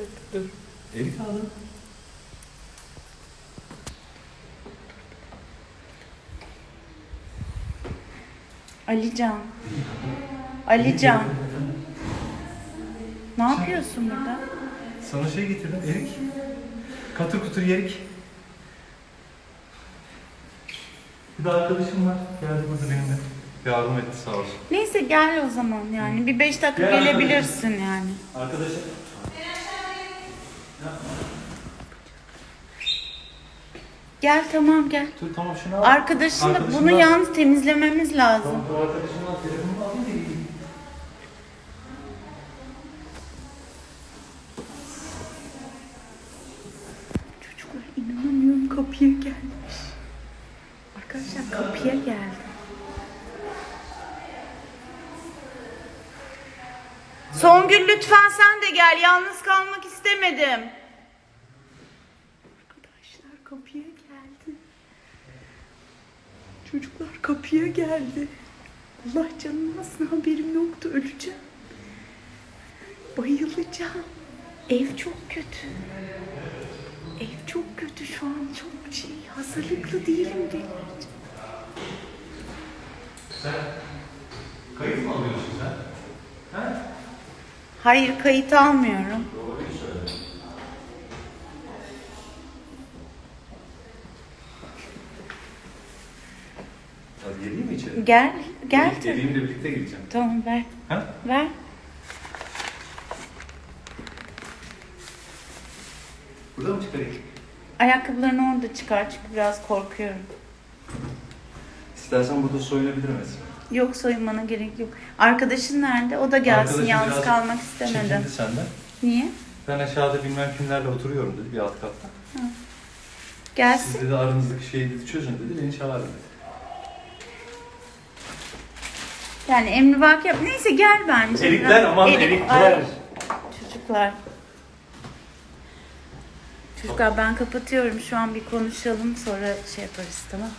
dakika dur. Erik aldım. Alican. Alican. Ne yapıyorsun burada? Sana şey getirdim erik. Katır kutur yerik. Bir de arkadaşım var. Geldi burada benimle. Yardım etti sağ olsun. Neyse gel o zaman yani. Bir beş dakika Gel gelebilirsin yani. Arkadaşım. Gel tamam gel. Dur tamam şunu al. Arkadaşını Arkadaşını bunu al. yalnız temizlememiz lazım. Tamam dur arkadaşımı al. Telefonumu alayım da. Çocuklar inanamıyorum kapıya gelmiş. Arkadaşlar kapıya geldi. Songül lütfen sen de gel. Yalnız kalmak istemedim. Arkadaşlar kapıya geldi. Çocuklar kapıya geldi. Allah canım nasıl haberim yoktu öleceğim. Bayılacağım. Ev çok kötü. Ev çok kötü şu an çok şey hazırlıklı değilim de. Kayıt mı alıyorsun sen? Ha? Hayır kayıt almıyorum. Hadi geleyim mi içeri? Gel gel. Geleyim, geleyim de birlikte gireceğim. Tamam ver Ha? ver. Burada mı çıkarayım? Ayakkabılarını orada çıkar çünkü biraz korkuyorum. İstersen burada soyunabilirim Esra. Yok soyunmana gerek yok. Arkadaşın nerede? O da gelsin Arkadaşım yalnız biraz kalmak istemedim. Çekindi senden. Niye? Ben aşağıda bilmem kimlerle oturuyorum dedi bir alt katta. Siz Gelsin. dedi aranızdaki şeyi dedi çözün dedi beni çağır dedi. Yani emri vaki yap. Neyse gel bence. Erikler aman Erik- erikler. Ay, Çocuklar. Çocuklar ben kapatıyorum. Şu an bir konuşalım sonra şey yaparız tamam mı?